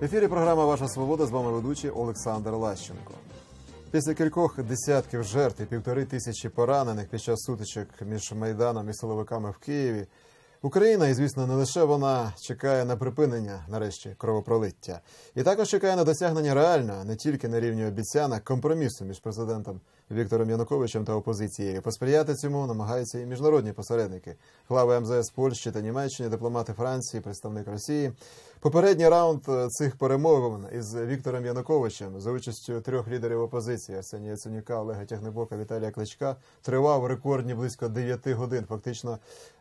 В ефірі програма Ваша Свобода з вами ведучий Олександр Лащенко. Після кількох десятків жертв і півтори тисячі поранених під час сутичок між майданом і силовиками в Києві. Україна, і звісно, не лише вона чекає на припинення нарешті кровопролиття, і також чекає на досягнення реального, не тільки на рівні обіцянок, компромісу між президентом Віктором Януковичем та опозицією. Посприяти цьому намагаються і міжнародні посередники, глави МЗС Польщі та Німеччини, дипломати Франції, представник Росії. Попередній раунд е, цих перемовин із Віктором Януковичем за участю трьох лідерів опозиції Арсенія Яценюка, Олега Тягнебока, Віталія Кличка тривав рекордні близько 9 годин. Фактично,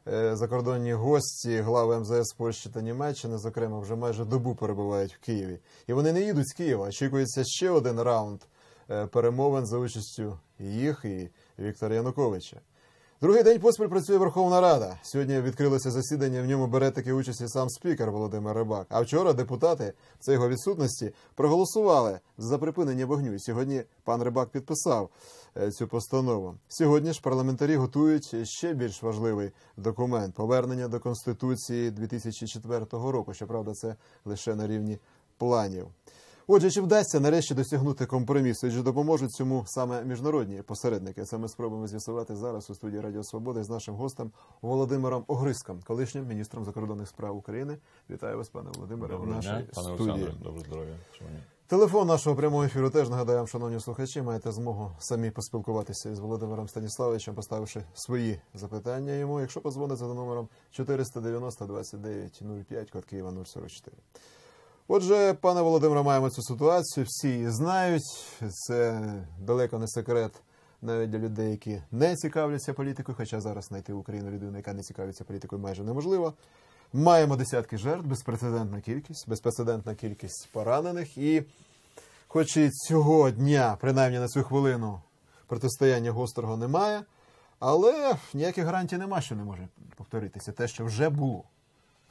е, закордонні гості, глави МЗС Польщі та Німеччини, зокрема, вже майже добу перебувають в Києві. І вони не їдуть з Києва. Очікується ще один раунд перемовин за участю їх і Віктора Януковича. Другий день поспіль працює Верховна Рада. Сьогодні відкрилося засідання. В ньому бере таки участь і сам спікер Володимир Рибак. А вчора депутати в його відсутності проголосували за припинення вогню. Сьогодні пан Рибак підписав е, цю постанову. Сьогодні ж парламентарі готують ще більш важливий документ повернення до конституції 2004 року. Щоправда, це лише на рівні планів. Отже, чи вдасться нарешті досягнути компромісу? І чи допоможуть цьому саме міжнародні посередники? Це ми спробуємо з'ясувати зараз у студії Радіо Свобода з нашим гостем Володимиром Огриском, колишнім міністром закордонних справ України. Вітаю вас, пане Володимире, в Доброго нашій дня, пане студії. Олександре, добре здоров'я. Телефон нашого прямого ефіру теж нагадаю вам, шановні слухачі, маєте змогу самі поспілкуватися з Володимиром Станіславовичем, поставивши свої запитання йому. Якщо позвоните за номером 490 29 05, код Києва 044. Отже, пане Володимире, маємо цю ситуацію. Всі її знають. Це далеко не секрет навіть для людей, які не цікавляться політикою, хоча зараз знайти в Україну людину, яка не цікавиться політикою, майже неможливо. Маємо десятки жертв, безпрецедентна кількість, безпрецедентна кількість поранених. І хоч і цього дня, принаймні на цю хвилину, протистояння гострого немає, але ніяких гарантій нема, що не може повторитися те, що вже було.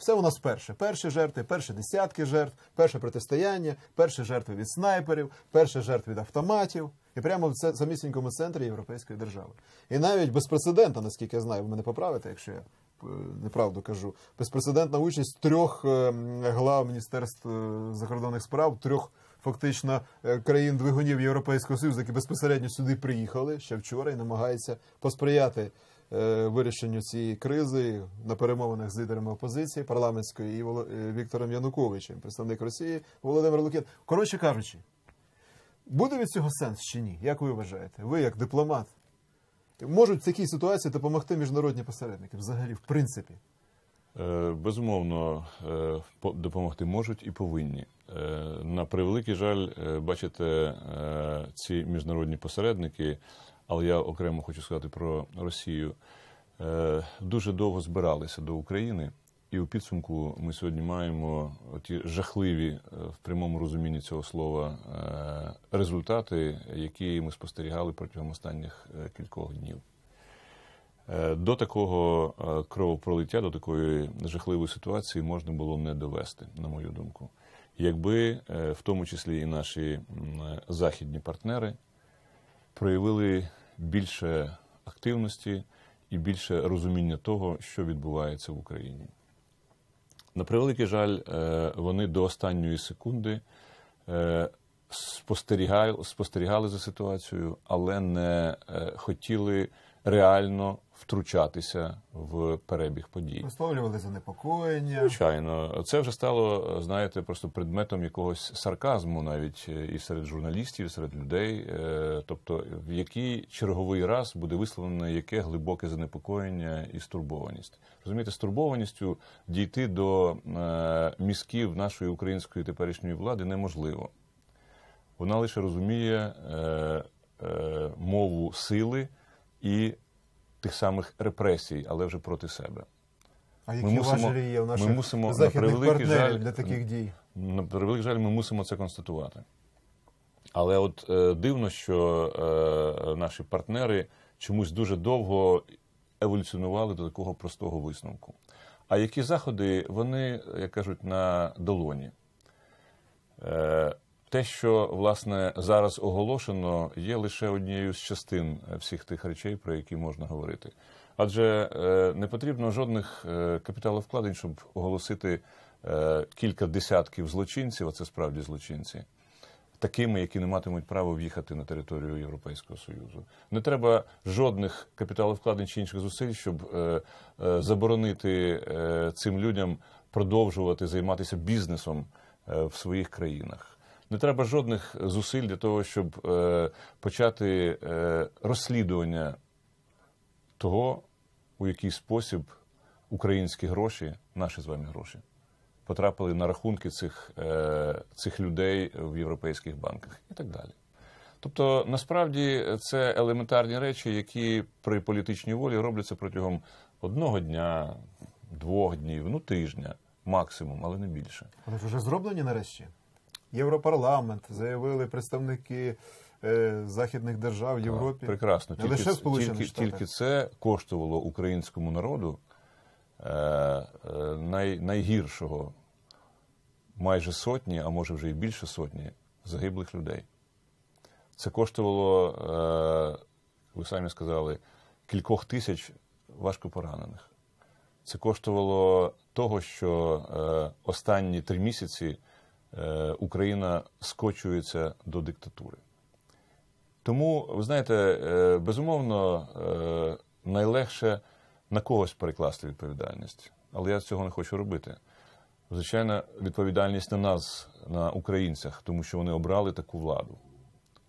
Все у нас перше. Перші жертви, перші десятки жертв, перше протистояння, перші жертви від снайперів, перші жертви від автоматів. І прямо в це самісінькому центрі європейської держави. І навіть безпрецедентна, наскільки я знаю, ви мене поправите, якщо я е, неправду кажу, безпрецедентна участь трьох е, глав Міністерств е, закордонних справ, трьох фактично країн двигунів Європейського Союзу, які безпосередньо сюди приїхали ще вчора і намагаються посприяти вирішенню цієї кризи на перемовинах з лідерами опозиції парламентської і е, Віктором Януковичем, представник Росії Володимир Лукін. Коротше кажучи, буде від цього сенс чи ні? Як ви вважаєте? Ви як дипломат можуть в такій ситуації допомогти міжнародні посередники взагалі, в принципі? Е, Безумовно, е, допомогти можуть і повинні. Е, На превеликий жаль, е, бачите, е, ці міжнародні посередники, але я окремо хочу сказати про Росію, е, дуже довго збиралися до України. І у підсумку ми сьогодні маємо ті жахливі е, в прямому розумінні цього слова е, результати, які ми спостерігали протягом останніх кількох днів. До такого кровопролиття, до такої жахливої ситуації можна було не довести, на мою думку. Якби в тому числі і наші західні партнери проявили більше активності і більше розуміння того, що відбувається в Україні. На превеликий жаль, е, вони до останньої секунди е, спостерігали, за ситуацією, але не е, хотіли реально втручатися в перебіг подій. Висловлювали занепокоєння. Звичайно, це вже стало, знаєте, просто предметом якогось сарказму, навіть е, і серед журналістів, і серед людей. Е, Тобто, в який черговий раз буде висловлено яке глибоке занепокоєння і стурбованість. Розумієте, стурбованістю дійти до е, мізків нашої української теперішньої влади неможливо. Вона лише розуміє е, е, мову сили і тих самих репресій, але вже проти себе. А які Ми мусимо- важелі є у ми мусимо, на західних превеликий партнерів жаль, для таких дій? На превеликий жаль, ми мусимо це констатувати. Але от е, дивно, що е, наші партнери чомусь дуже довго еволюціонували до такого простого висновку. А які заходи, вони, як кажуть, на долоні. Е, те, що власне зараз оголошено, є лише однією з частин е, всіх тих речей, про які можна говорити. Адже е, не потрібно жодних е, капіталовкладень, щоб оголосити кілька десятків злочинців, а це справді злочинці, такими, які не матимуть права в'їхати на територію Європейського Союзу. Не треба жодних капіталовкладень чи інших зусиль, щоб заборонити цим людям продовжувати займатися бізнесом в своїх країнах. Не треба жодних зусиль для того, щоб е, почати е, розслідування того, у який спосіб українські гроші, наші з вами гроші, потрапили на рахунки цих, е, цих людей в європейських банках і так далі. Тобто, насправді, це елементарні речі, які при політичній волі робляться протягом одного дня, двох днів, ну тижня, максимум, але не більше. Вони вже зроблені нарешті. Європарламент заявили представники е, західних держав в Європі. Прекрасно. Тільки, лише тільки, тільки це коштувало українському народу е, е, най, найгіршого майже сотні, а може вже і більше сотні загиблих людей. Це коштувало, е, ви самі сказали, кількох тисяч важко поранених. Це коштувало того, що е, останні три місяці Україна скочується до диктатури. Тому, ви знаєте, е, безумовно, е, найлегше на когось перекласти відповідальність. Але я цього не хочу робити. Звичайно, відповідальність на нас, на українцях, тому що вони обрали таку владу.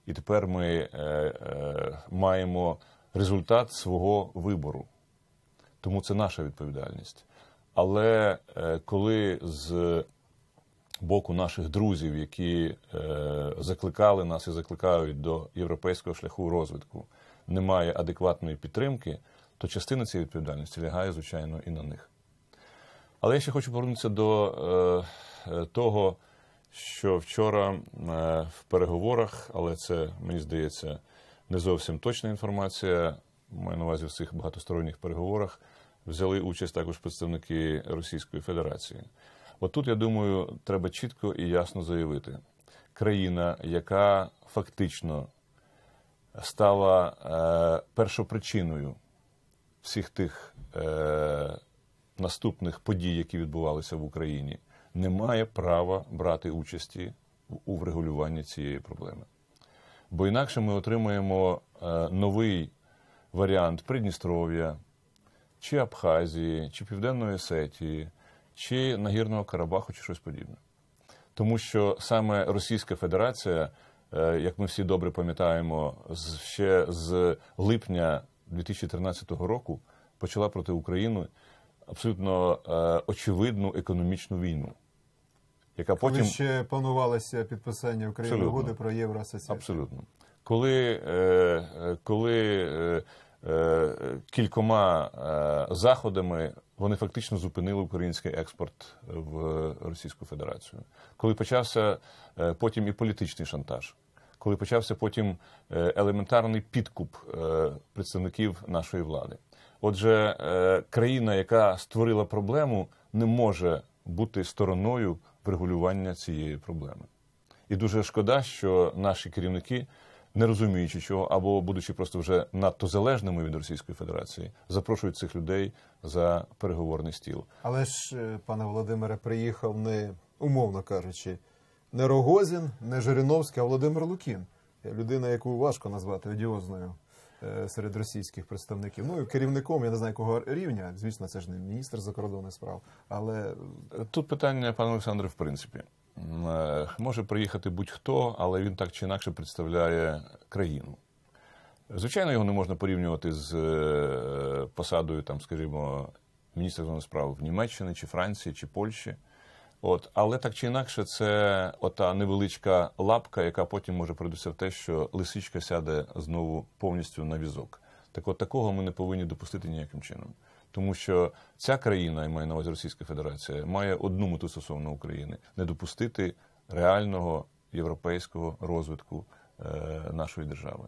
І тепер ми е, е, маємо результат свого вибору. Тому це наша відповідальність. Але е, коли з боку наших друзів, які е, закликали нас і закликають до європейського шляху розвитку, немає адекватної підтримки, то частина цієї відповідальності лягає, звичайно, і на них. Але я ще хочу повернутися до е, е, того, що вчора е, в переговорах, але це, мені здається, не зовсім точна інформація. Маю на увазі в цих багатосторонніх переговорах взяли участь також представники Російської Федерації. От тут, я думаю, треба чітко і ясно заявити: країна, яка фактично стала е, першопричиною всіх тих е, наступних подій, які відбувалися в Україні, не має права брати участі у- врегулюванні цієї проблеми. Бо інакше ми отримаємо е, новий варіант Придністров'я, чи Абхазії, чи Південної Осетії, чи Нагірного Карабаху, чи щось подібне. Тому що саме Російська Федерація, е, як ми всі добре пам'ятаємо, ще з липня 2013 року почала проти України абсолютно е, очевидну економічну війну, яка Коли потім ще планувалося підписання України угоди про Євроасоціацію. Абсолютно. Коли, е, коли кількома е, заходами вони фактично зупинили український експорт в Російську Федерацію, коли почався е, потім і політичний шантаж, коли почався потім е, елементарний підкуп е, представників нашої влади. Отже, е, країна, яка створила проблему, не може бути стороною врегулювання цієї проблеми. І дуже шкода, що наші керівники, не розуміючи чого, або будучи просто вже надто залежними від Російської Федерації, запрошують цих людей за переговорний стіл. Але ж, е, пане Володимире, приїхав не, умовно кажучи, не Рогозін, не Жириновський, а Володимир Лукін. Людина, яку важко назвати одіозною е, серед російських представників. Ну і керівником, я не знаю, якого рівня. Звісно, це ж не міністр закордонних справ, але Тут питання, пане Олександре, в принципі. Е, Може приїхати будь-хто, але він так чи інакше представляє країну. Звичайно, його не можна порівнювати з е, посадою, там, скажімо, міністра справ в Німеччині, чи Франції, чи Польщі. От, але так чи інакше, це ота невеличка лапка, яка потім може придутися в те, що лисичка сяде знову повністю на візок. Так от такого ми не повинні допустити ніяким чином. Тому що ця країна, я маю на увазі Російська Федерація, має одну мету стосовно України не допустити реального європейського розвитку е, нашої держави.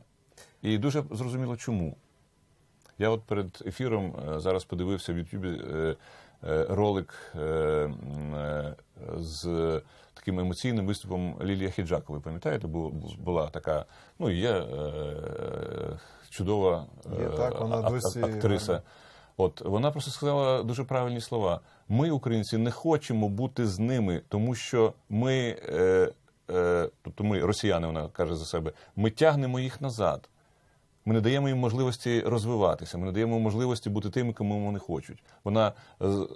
І дуже зрозуміло, чому. Я от перед ефіром е, зараз подивився в Ютубі е, ролик з таким емоційним виступом Лілія Хіджакової. Пам'ятаєте, бу- бу- була така, ну і є чудова Є, так, вона досі актриса. От вона просто сказала дуже правильні слова. Ми, українці, не хочемо бути з ними, тому що ми, е, е, тобто ми, росіяни, вона каже за себе, ми тягнемо їх назад. Ми не даємо їм можливості розвиватися, ми не даємо можливості бути тими, кому вони хочуть. Вона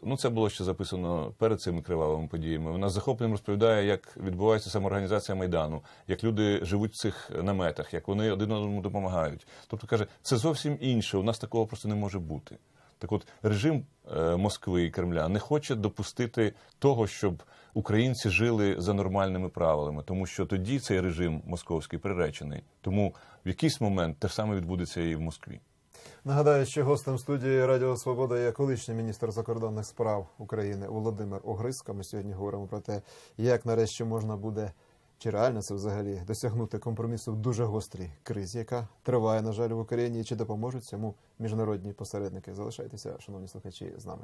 ну це було ще записано перед цими кривавими подіями. Вона з захопленням розповідає, як відбувається самоорганізація майдану, як люди живуть в цих наметах, як вони один одному допомагають. Тобто каже, це зовсім інше. У нас такого просто не може бути. Так от режим е, Москви і Кремля не хоче допустити того, щоб українці жили за нормальними правилами, тому що тоді цей режим московський приречений. Тому в якийсь момент те саме відбудеться і в Москві. Нагадаю, що гостем студії Радіо Свобода є колишній міністр закордонних справ України Володимир Огризко. Ми сьогодні говоримо про те, як нарешті можна буде чи реально це взагалі досягнути компромісу в дуже гострій кризі, яка триває, на жаль, в Україні, і чи допоможуть цьому міжнародні посередники. Залишайтеся, шановні слухачі, з нами.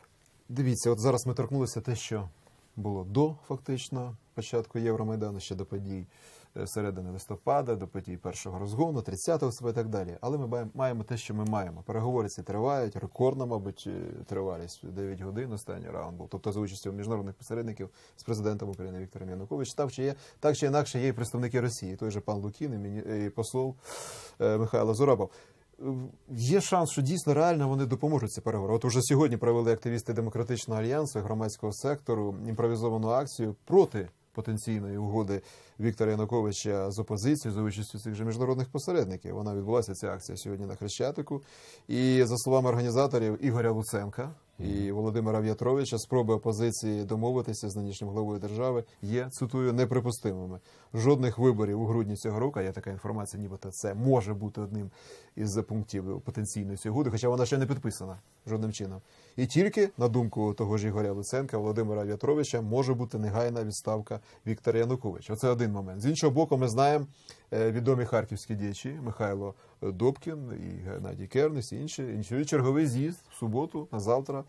Дивіться, от зараз ми торкнулися те, що було до фактично початку Євромайдану, ще до подій е, середини листопада, до подій першого розгону, 30-го листопада і так далі. Але ми маємо- те, що ми маємо. Переговори ці тривають, рекордна, мабуть, е, тривалість 9 годин. Останній раунд був. Тобто за участю міжнародних посередників з президентом України Віктором Януковичем. Так є так чи інакше є і представники Росії, той же пан Лукін і, посол е, Михайло Зурабов. Є шанс, що дійсно реально вони допоможуть ці переговори. От уже сьогодні провели активісти демократичного альянсу громадського сектору імпровізовану акцію проти потенційної угоди Віктора Януковича з опозицією за участю цих же міжнародних посередників. Вона відбулася ця акція сьогодні на Хрещатику. І за словами організаторів Ігоря Луценка і Володимира В'ятровича, спроби опозиції домовитися з нинішнім главою держави є цитую неприпустимими. Жодних виборів у грудні цього року. а Є така інформація, нібито це може бути одним із пунктів потенційної цієї хоча вона ще не підписана жодним чином. І тільки на думку того ж Ігоря Луценка, Володимира В'ятровича, може бути негайна відставка Віктора Януковича. Оце один момент. З іншого боку, ми знаємо е, відомі харківські діячі Михайло Добкін і Геннадій Кернес, і інші ініціюють черговий з'їзд в суботу на завтра.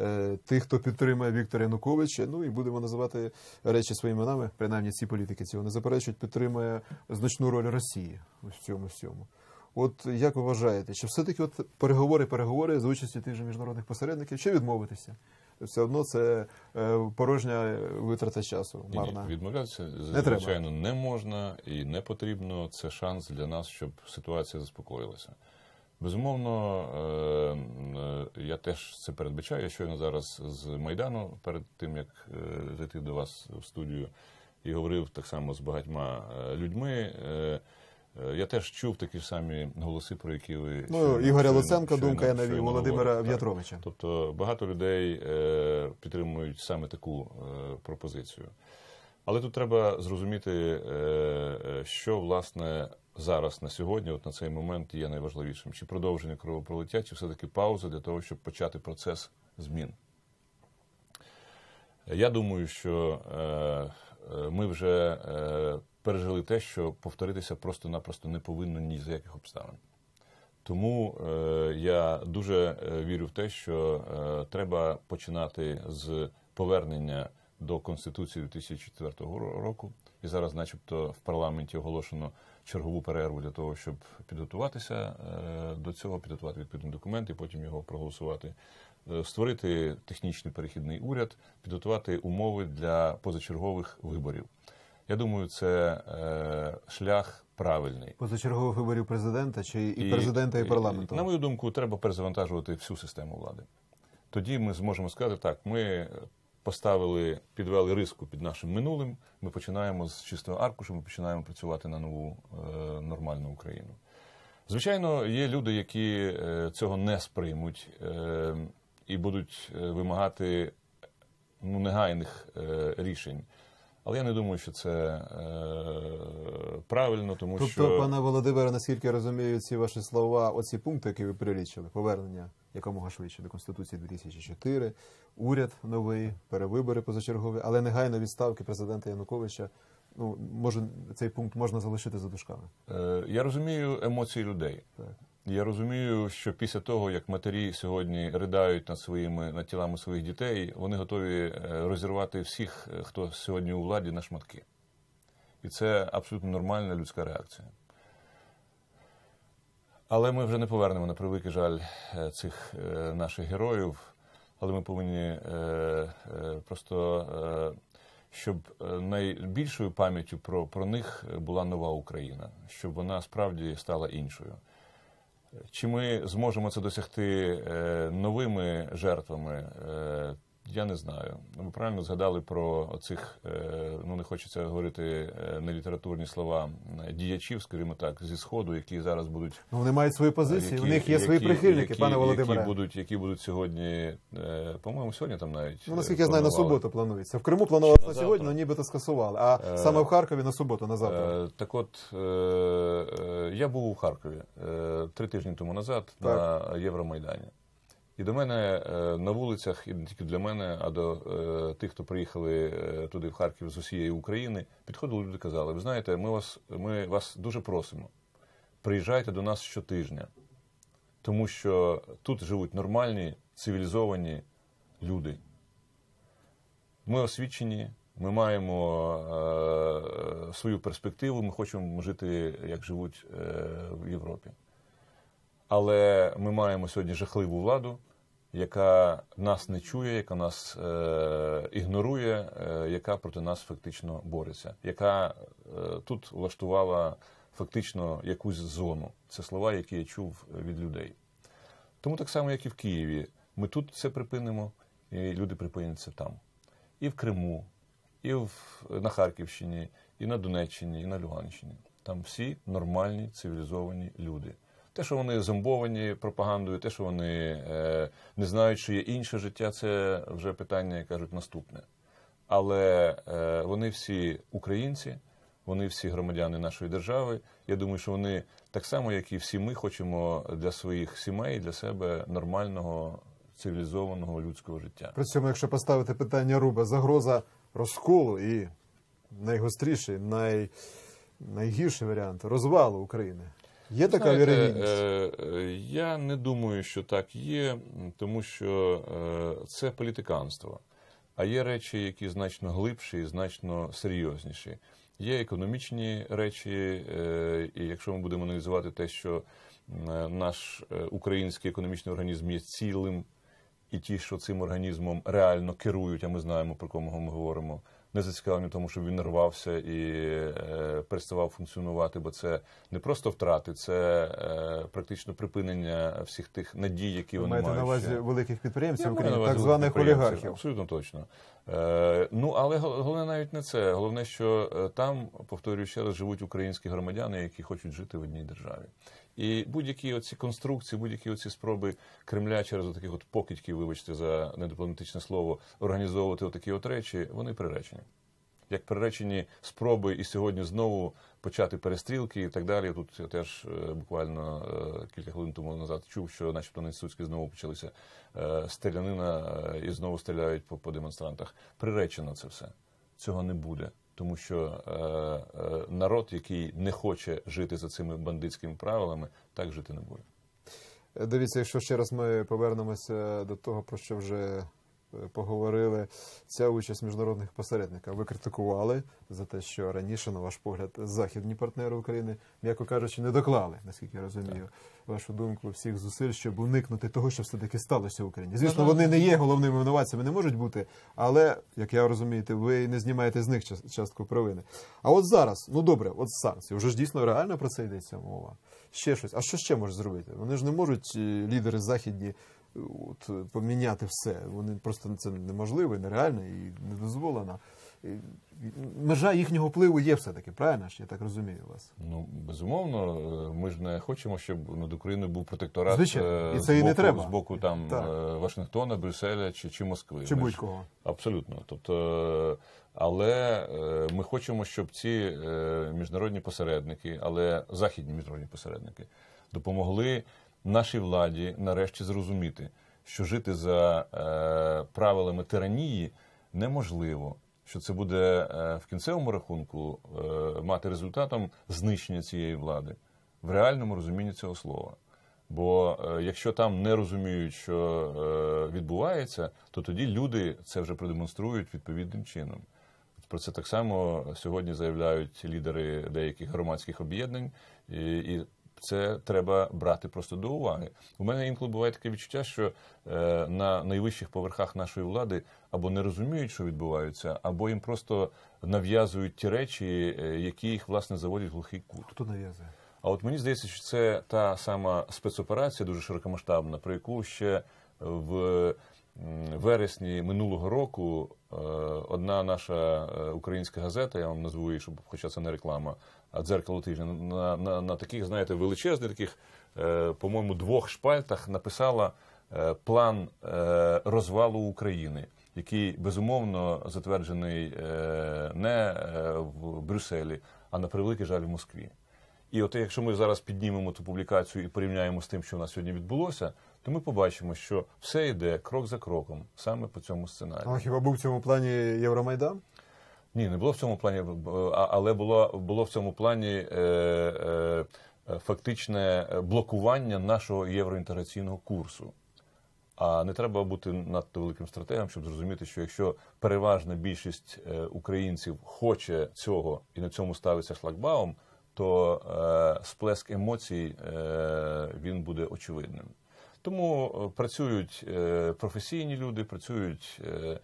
е, Тих, хто підтримує Віктора Януковича, ну і будемо називати речі своїми іменами, принаймні ці політики цього не заперечують, підтримує значну роль Росії у цьому всьому. От як ви вважаєте, чи все-таки от переговори, переговори за участю тих же міжнародних посередників, чи відмовитися? Все одно це е, порожня витрата часу, марна. ні, відмовлятися треба. звичайно не можна і не потрібно. Це шанс для нас, щоб ситуація заспокоїлася. Безумовно, е, е, я теж це передбачаю. Я щойно зараз з Майдану, перед тим як зайти до вас в студію, і говорив так само з багатьма людьми. Е, Я теж чув такі самі голоси, про які ви Ну, Ігоря Луценка, думка я навів Володимира. В'ятровича. Тобто багато людей е, підтримують саме таку е, пропозицію. Але тут треба зрозуміти, е, е, що власне зараз на сьогодні, от на цей момент, є найважливішим: чи продовження кровопролиття, чи все-таки пауза для того, щоб почати процес змін. Я думаю, що е, е, ми вже е, пережили те, що повторитися просто-напросто не повинно ні за яких обставин. Тому е, я дуже е, вірю в те, що е, треба починати з повернення до Конституції 2004 року. І зараз, начебто, в парламенті оголошено чергову перерву для того, щоб підготуватися е, до цього, підготувати відповідний документ і потім його проголосувати. Е, Створити технічний перехідний уряд, підготувати умови для позачергових виборів. Я думаю, це е, шлях правильний. Позачергових виборів президента чи і, президента, і парламенту. На мою думку, треба перезавантажувати всю систему влади. Тоді ми зможемо сказати так: ми поставили, підвели риску під нашим минулим. Ми починаємо з чистого аркушу, ми починаємо працювати на нову е, нормальну Україну. Звичайно, є люди, які е, цього не сприймуть е, і будуть е, вимагати ну, негайних е, рішень. Але я не думаю, що це е, правильно, тому Тобто, що пане Володимире, наскільки я розумію, ці ваші слова, оці пункти, які ви перелічили, повернення якомога швидше до Конституції 2004, уряд новий, перевибори позачергові, але негайно відставки президента Януковича. Ну, може, цей пункт можна залишити за дужками. Е, Я розумію емоції людей. Так. Я розумію, що після того, як матері сьогодні ридають над своїми над тілами своїх дітей, вони готові е, розірвати всіх, е, хто сьогодні у владі на шматки. І це абсолютно нормальна людська реакція. Але ми вже не повернемо на превеликий жаль е, цих наших героїв. Але ми повинні просто, щоб найбільшою пам'яттю про, про них була нова Україна, щоб вона справді стала іншою. Чи ми зможемо це досягти е, новими жертвами? Е, я не знаю. Ви правильно згадали про цих, ну не хочеться говорити е, нелітературні слова е, діячів, скажімо так, зі сходу, які зараз будуть Ну, вони мають свої позиції, які- у них є свої прихильники, які- пане Володимире. Які будуть, які будуть сьогодні, е, по-моєму, сьогодні там навіть. Ну, е, наскільки я знаю, на суботу планується. В Криму планувалося на сьогодні, але нібито скасували. А Е, саме в Харкові на суботу, на завтра. Е, Так от, е, е, я був у Харкові е, три тижні тому назад на Євромайдані. І до мене е, на вулицях, і не тільки для мене, а до е, тих, хто приїхали е, туди в Харків з усієї України, підходили люди і казали: ви знаєте, ми вас, ми вас дуже просимо. Приїжджайте до нас щотижня, тому що тут живуть нормальні, цивілізовані люди. Ми освічені, ми маємо е, свою перспективу, ми хочемо жити, як живуть е, в Європі. Але ми маємо сьогодні жахливу владу, яка нас не чує, яка нас е, ігнорує, е, яка проти нас фактично бореться, яка е, тут влаштувала фактично якусь зону. Це слова, які я чув від людей. Тому так само, як і в Києві, ми тут це припинимо, і люди припинять це там. І в Криму, і в, на Харківщині, і на Донеччині, і на Луганщині. Там всі нормальні цивілізовані люди. Те, що вони зомбовані пропагандою, те, що вони е, не знають, що є інше життя, це вже питання, як кажуть, наступне. Але е, вони всі українці, вони всі громадяни нашої держави. Я думаю, що вони так само, як і всі ми, хочемо для своїх сімей, для себе нормального цивілізованого людського життя. При цьому, якщо поставити питання Руба, загроза розколу і найгостріший, най... найгірший варіант розвалу України. Є така Знаєте, вірогідність? е, е, Я не думаю, що так є, тому що е, це політиканство. А є речі, які значно глибші і значно серйозніші. Є економічні речі, і якщо ми будемо аналізувати те, що наш український економічний організм є цілим, і ті, що цим організмом реально керують, а ми знаємо, про кого ми говоримо, не зацікавлені в тому, щоб він рвався і е, переставав функціонувати, бо це не просто втрати, це е, практично припинення всіх тих надій, які Ви вони маєте на увазі великих підприємців України, так званих олігархів. Абсолютно точно. Е, ну, але головне навіть не це. Головне, що е, там, повторюю ще раз, живуть українські громадяни, які хочуть жити в одній державі. І будь-які оці конструкції, будь-які оці спроби Кремля через таких от покидьків, вибачте за недипломатичне слово, організовувати отакі от речі, вони приречені. Як приречені спроби і сьогодні знову почати перестрілки і так далі. Тут я теж е, буквально е, кілька хвилин тому назад чув, що начебто на Інститутській знову почалися е, стрілянина і знову стріляють по, по демонстрантах. Приречено це все. Цього не буде. Тому що е, е, народ, який не хоче жити за цими бандитськими правилами, так жити не буде. Дивіться, якщо ще раз ми повернемося до того, про що вже поговорили, ця участь міжнародних посередників. Ви критикували за те, що раніше, на ваш погляд, західні партнери України, м'яко кажучи, не доклали, наскільки я розумію, вашу думку всіх зусиль, щоб уникнути того, що все-таки сталося в Україні. Звісно, вони не є головними винуватцями, не можуть бути, але як я розумієте, ви не знімаєте з них час- частку провини. А от зараз, ну добре, от санкції, вже ж дійсно реально про це йдеться мова. Ще щось. А що ще можуть зробити? Вони ж не можуть е, лідери західні от, поміняти все. Вони просто це неможливо, і нереально і не дозволено. Межа їхнього впливу є все-таки, правильно? Я так розумію вас. Ну, безумовно, е, ми ж не хочемо, щоб над Україною був протекторат Звичайно. е, І це і з не боку- треба. з боку там Так. е, Вашингтона, Брюсселя чи, чи Москви. Чи будь-кого. Абсолютно. Тобто, але ми хочемо, щоб ці міжнародні посередники, але західні міжнародні посередники, допомогли нашій владі нарешті зрозуміти, що жити за е, правилами тиранії неможливо. Що це буде е, в кінцевому рахунку е, мати результатом знищення цієї влади в реальному розумінні цього слова. Бо е, якщо там не розуміють, що відбувається, то тоді люди це вже продемонструють відповідним чином. Про це так само сьогодні заявляють лідери деяких громадських об'єднань, і це треба брати просто до уваги. У мене інколи буває таке відчуття, що е, на найвищих поверхах нашої влади або не розуміють, що відбувається, або їм просто нав'язують ті речі, е, які їх власне заводять в глухий кут. Хто нав'язує? А от мені здається, що це та сама спецоперація, дуже широкомасштабна, про яку ще в вересні минулого року е, одна наша українська газета, я вам назву її, щоб хоча це не реклама, дзеркало тижня, на, на, на таких, знаєте, величезних, таких, е, по-моєму, двох шпальтах написала е, план е, розвалу України. Який безумовно затверджений не в Брюсселі, а на превеликий жаль в Москві. І от якщо ми зараз піднімемо ту публікацію і порівняємо з тим, що у нас сьогодні відбулося, то ми побачимо, що все йде крок за кроком саме по цьому сценарію. А хіба був в цьому плані Євромайдан? Ні, не було в цьому плані, але було, було в цьому плані е, е, фактичне блокування нашого євроінтеграційного курсу. А не треба бути надто великим стратегом, щоб зрозуміти, що якщо переважна більшість е, українців хоче цього і на цьому ставиться шлагбаум, то е, сплеск емоцій е, він буде очевидним. Тому е, працюють е, професійні люди, працюють е,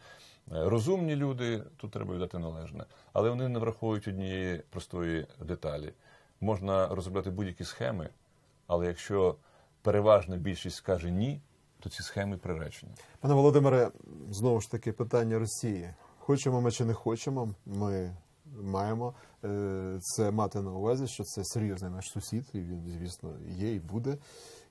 розумні люди, тут треба віддати належне, але вони не враховують однієї простої деталі. Можна розробляти будь-які схеми, але якщо переважна більшість скаже ні, то ці схеми приречені. Пане Володимире, знову ж таки питання Росії. Хочемо ми чи не хочемо, ми маємо е, це мати на увазі, що це серйозний наш сусід, і він, звісно, є і буде.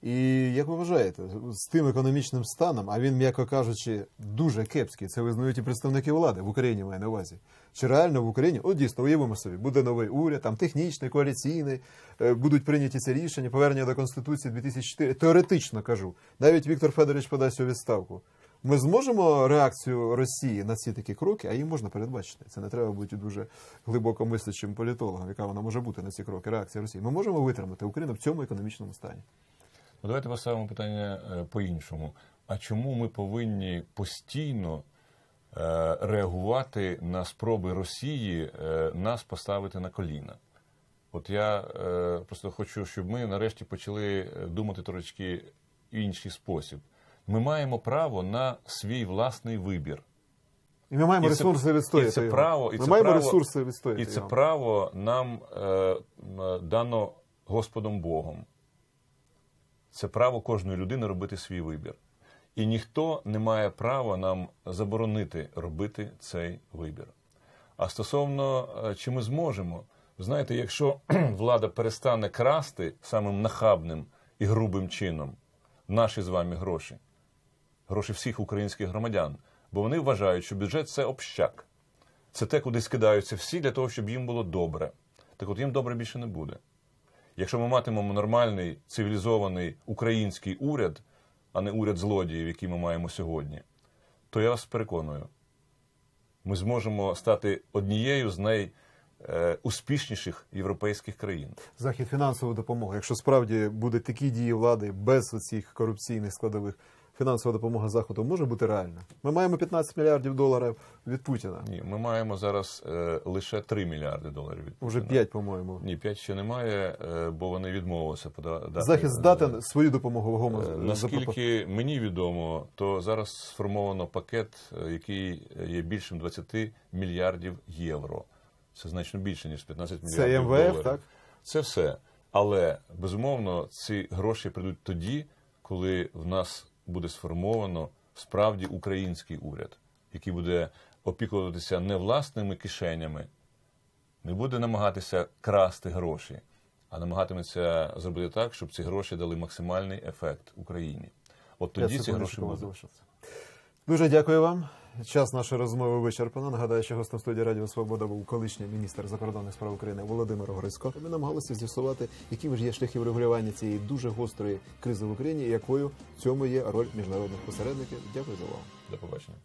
І як ви вважаєте, з тим економічним станом, а він, м'яко кажучи, дуже кепський, це визнають і представники влади в Україні має на увазі. Чи реально в Україні, от дійсно, уявимо собі, буде новий уряд, там технічний, коаліційний, е, будуть прийняті ці рішення, повернення до Конституції 2004, теоретично кажу, навіть Віктор Федорович подасть у відставку. Ми зможемо реакцію Росії на ці такі кроки, а її можна передбачити. Це не треба бути дуже глибоко мислячим політологом, яка вона може бути на ці кроки. Реакція Росії. Ми можемо витримати Україну в цьому економічному стані. Ну, давайте поставимо питання е, по-іншому. А чому ми повинні постійно е, реагувати на спроби Росії е, нас поставити на коліна? От я просто хочу, щоб ми нарешті почали думати трошечки інший спосіб. Ми маємо право на свій власний вибір. І ми маємо І це- ресурси відстояти. і це його. право- і ми це маємо право- ресурси відстояти. І це його. право нам е, дано Господом Богом. Це право кожної людини робити свій вибір. І ніхто не має права нам заборонити робити цей вибір. А стосовно е, чи ми зможемо, знаєте, якщо влада перестане красти самим нахабним і грубим чином наші з вами гроші, гроші всіх українських громадян, бо вони вважають, що бюджет це общак. Це те, куди скидаються всі для того, щоб їм було добре. Так от їм добре більше не буде. Якщо ми матимемо нормальний цивілізований український уряд, а не уряд злодіїв, який ми маємо сьогодні, то я вас переконую, ми зможемо стати однією з найуспішніших європейських країн. Захід фінансової допомоги. Якщо справді будуть такі дії влади без цих корупційних складових, фінансова допомога Заходу може бути реальна. Ми маємо 15 мільярдів доларів від Путіна. Ні, ми маємо зараз е, лише 3 мільярди доларів від Уже Путіна. 5, по-моєму. Ні, 5 ще немає, е, бо вони відмовилися подати. Захід здатен свою допомогу вагомо Е. Наскільки мені відомо, то зараз сформовано пакет, е, який є більшим 20 мільярдів євро. Це значно більше, ніж 15 Це мільярдів МВФ, доларів. так? Це все. Але безумовно ці гроші прийдуть тоді, коли в нас буде сформовано справді український уряд, який буде опікуватися не власними кишенями, не буде намагатися красти гроші, а намагатиметься зробити так, щоб ці гроші дали максимальний ефект Україні. От тоді ці гроші будуть. Дуже дякую вам. Час нашої розмови вичерпано. Нагадаю, що гостем студії Радіо Свобода був колишній міністр закордонних справ України Володимир Грицько. Ми намагалися з'ясувати, якими ж є шляхи врегулювання цієї дуже гострої кризи в Україні і якою в цьому є роль міжнародних посередників. Дякую за увагу. До побачення.